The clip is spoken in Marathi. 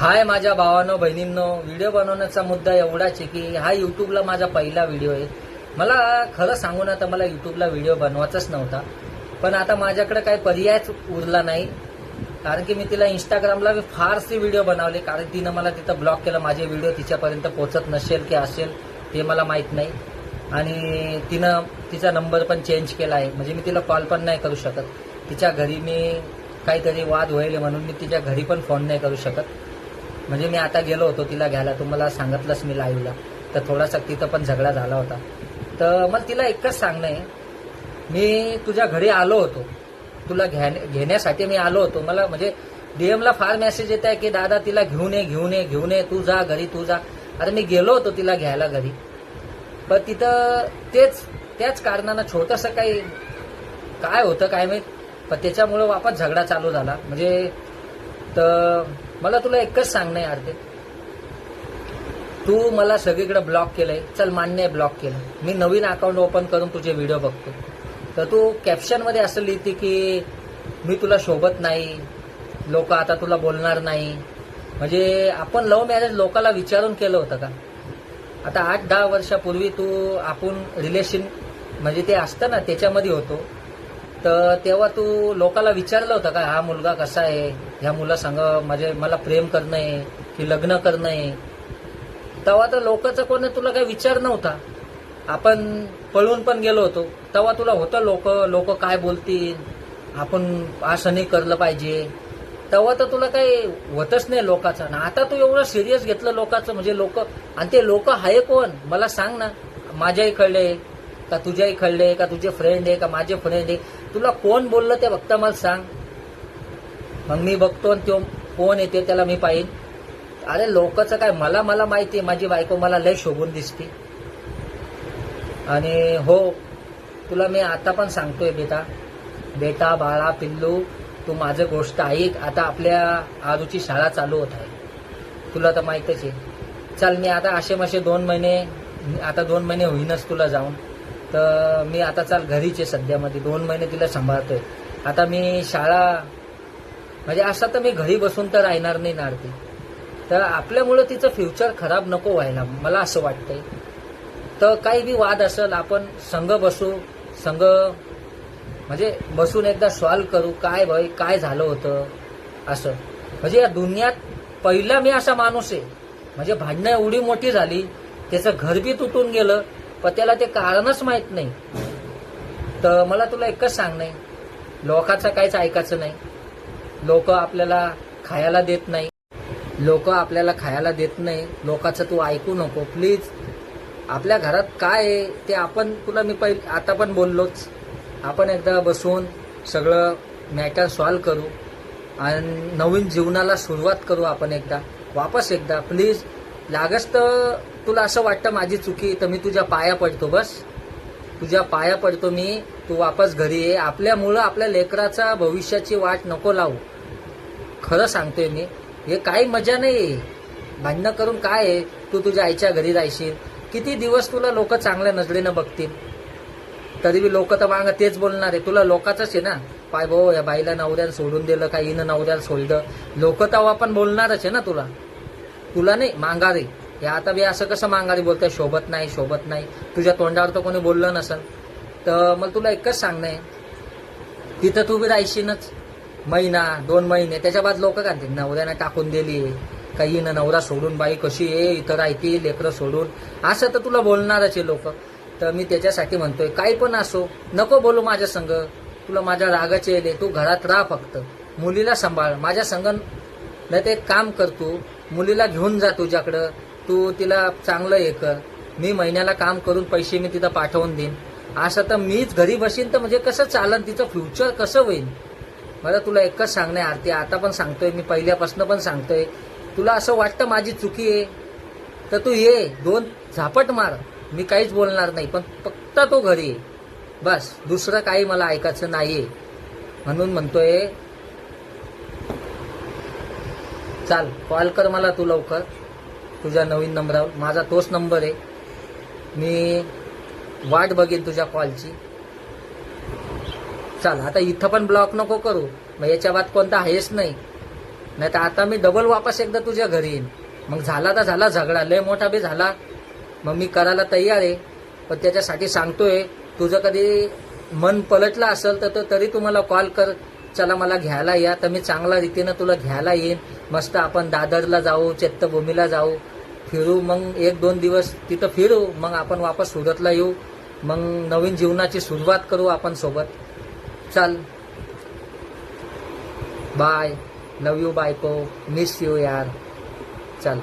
हाय माझ्या भावानो बहिणींनो व्हिडिओ बनवण्याचा मुद्दा एवढाच आहे की हा युट्यूबला माझा पहिला व्हिडिओ आहे. मला खरं सांगू ना तर मला युट्यूबला व्हिडिओ बनवायचाच नव्हता. पण आता माझ्याकडे काही पर्यायच उरला नाही. कारण की मी तिला इंस्टाग्रामला मी फारसे व्हिडिओ बनवले कारण तिनं मला तिथं ब्लॉक केलं माझे व्हिडिओ तिच्यापर्यंत पोचत नसेल की असेल ते मला माहीत नाही. आणि तिनं तिचा नंबर पण चेंज केला आहे. म्हणजे मी तिला कॉल पण नाही करू शकत. तिच्या घरी मी काहीतरी वाद होईल म्हणून मी तिच्या घरी पण फोन नाही करू शकत. म्हणजे मी आता गेलो होतो तिला घ्यायला. तुम्हाला सांगितलंच मी लाईव्हला तर थोडासा तिथं पण झगडा झाला होता. तर मला तिला एकच सांगणं आहे. मी तुझ्या घरी आलो होतो. तुला घ्या घेण्यासाठी मी आलो होतो. मला म्हणजे डीएमला फार मेसेज येत आहे की दादा तिला घेऊन ये घेऊन ये घेऊन ये. तू जा घरी तू जा. आता मी गेलो होतो तिला घ्यायला घरी. पण तिथं तेच त्याच कारणानं छोटंसं काही काय होतं काय माहीत? पण त्याच्यामुळं वापस झगडा चालू झाला. म्हणजे तर मला तुला एकच सांगणं आहे अर्धे. तू मला सगळीकडे ब्लॉक केलंय. चल मान्य आहे ब्लॉक केलं. मी नवीन अकाउंट ओपन करून तुझे व्हिडिओ बघतो. तर तू कॅप्शनमध्ये असं लिहिते की मी तुला शोभत नाही. लोक आता तुला बोलणार नाही. म्हणजे आपण लव्ह मॅरेज लोकाला विचारून केलं होतं का? आता आठ दहा वर्षापूर्वी तू आपण रिलेशन म्हणजे ते असतं ना त्याच्यामध्ये होतो. तर तेव्हा तू लोकाला विचारलं होतं का हा मुलगा कसा आहे? ह्या मुलासंग म्हणजे मला प्रेम करणं आहे की लग्न करणं. आहे तेव्हा तर लोकांचा कोणी तुला काही विचार नव्हता. आपण पळून पण गेलो होतो. तेव्हा तुला होतं लोक लोक काय बोलतील? आपण असं नाही करलं पाहिजे. तेव्हा तर तुला काही होतच नाही लोकांचं. आणि आता तू एवढं सिरियस घेतलं लोकांचं म्हणजे लोक आणि ते लोक आहे कोण? मला सांग ना. माझ्याही कळले का तुझ्याही कळले का तुझे फ्रेंड आहे का माझे फ्रेंड आहे? तुला कोण बोललं ते फक्त मला सांग. मग मी बघतो आणि तो कोण येते त्याला मी पाहिन. अरे लोकचं काय मला मला माहिती आहे माझी बायको मला लय शोभून दिसते. आणि हो तुला मी आता पण सांगतोय बेटा. बेटा बाळा पिल्लू तू माझं गोष्ट ऐक. आता आपल्या आजूची शाळा चालू होत आहे. तुला तर माहीतच आहे. चल मी आता असे मासे दोन महिने आता दोन महिने होईनच तुला जाऊन. तर मी आता चाल घरीच आहे सध्यामध्ये दोन महिने तिला सांभाळतोय. आता मी शाळा म्हणजे असं तर मी घरी बसून तर राहणार नाही नारती तर आपल्यामुळं तिचं फ्युचर खराब नको व्हायला मला असं वाटतंय. तर काही बी वाद असेल आपण संघ बसू संघ म्हणजे बसून एकदा सॉल्व करू काय भाई काय झालं होतं असं. म्हणजे या दुनियात पहिला मी असा माणूस आहे. म्हणजे भांडणं एवढी मोठी झाली त्याचं घर बी तुटून गेलं पण त्याला ते कारणच माहीत नाही. तर मला तुला एकच सांग नाही. लोकाचं काहीच ऐकायचं नाही. लोक आपल्याला खायला देत नाही. लोक आपल्याला खायला देत नाही. लोकांचं तू ऐकू नको प्लीज आपल्या घरात काय आहे ते आपण तुला मी पहिले आता पण बोललोच. आपण एकदा बसून सगळं मॅटर सॉल्व करू आणि नवीन जीवनाला सुरुवात करू आपण एकदा. वापस एकदा प्लीज लागच तर तुला असं वाटतं माझी चुकी तर मी तुझ्या पाया पडतो बस. तुझ्या पाया पडतो मी तू वापस घरी ये. आपल्यामुळं आपल्या लेकराचा भविष्याची वाट नको लावू. खरं सांगतोय मी हे काही मजा नाही भांडणं करून काय आहे? तू तुझ्या आईच्या घरी जायशील किती दिवस तुला लोक चांगल्या नजरेनं बघतील? तरी बी लोक तर मागं तेच बोलणार आहे. तुला लोकाचंच आहे ना? पाय भाऊ या बाईला नवऱ्याला सोडून दिलं का? हिनं नवऱ्याला सोडलं? लोक तेव्हा पण बोलणारच आहे ना तुला? तुला नाही मांगारी हे आता बी असं कसं मांगारी बोलतंय? शोभत नाही शोभत नाही. तुझ्या तोंडावर तर कोणी बोललं नसेल. तर मग तुला एकच सांगणं आहे. तिथं तू बी राहशीनच महिना दोन महिने. त्याच्या बाद लोक काय नवऱ्यानं टाकून दिली. काही न नवरा सोडून बाई कशी आहे? इथं राहते लेकरं सोडून. असं तर तुला बोलणारच आहे लोक. तर मी त्याच्यासाठी म्हणतोय काही पण असो नको बोलू माझ्या संग. तुला माझ्या रागाचे येले तू घरात राहा फक्त. मुलीला सांभाळ. माझ्या संग नाही ते एक काम कर तू. मुलीला घेऊन जा तुझ्याकडं. तू तिला चांगलं हे कर. मी महिन्याला काम करून पैसे मी तिथं पाठवून देईन. असं तर मीच घरी बसीन तर म्हणजे कसं चालन? तिचं फ्युचर कसं होईल मला तुला एकच सांगणं आहे आरती. आता पण सांगतोय मी पहिल्यापासून पण सांगतोय. तुला असं वाटतं माझी चुकी आहे? तर तू ये दोन झापट मार. मी काहीच बोलणार नाही पण फक्त तो घरी ये. बस दुसरं काही मला ऐकायचं नाहीये. म्हणून म्हणतोय चाल कॉल कर मला तू लवकर. तुझ्या नवीन नंबरावर माझा तोच नंबर आहे. मी वाट बघेन तुझ्या कॉलची चाल आता इथं पण ब्लॉक नको करू. मग याच्या बाद कोणता आहेच नाही. नाही तर आता मी डबल वापस एकदा तुझ्या घरी येईन. मग झाला तर झाला झगडा लय मोठा बी झाला. मग मी करायला तयार आहे. पण त्याच्यासाठी सांगतोय तुझं कधी मन पलटलं असेल तर तो तरी तुम्हाला कॉल कर. चला मला घ्यायला या तर मी चांगल्या रीतीनं तुला घ्यायला येईन. मस्त आपण दादरला जाऊ चैत्यभूमीला जाऊ. फिरू मग एक दोन दिवस तिथं फिरू मग आपण वापस सुरतला येऊ. मग नवीन जीवनाची सुरुवात करू आपण सोबत. चल. बाय लव यू बायको. मिस यू यार. चल.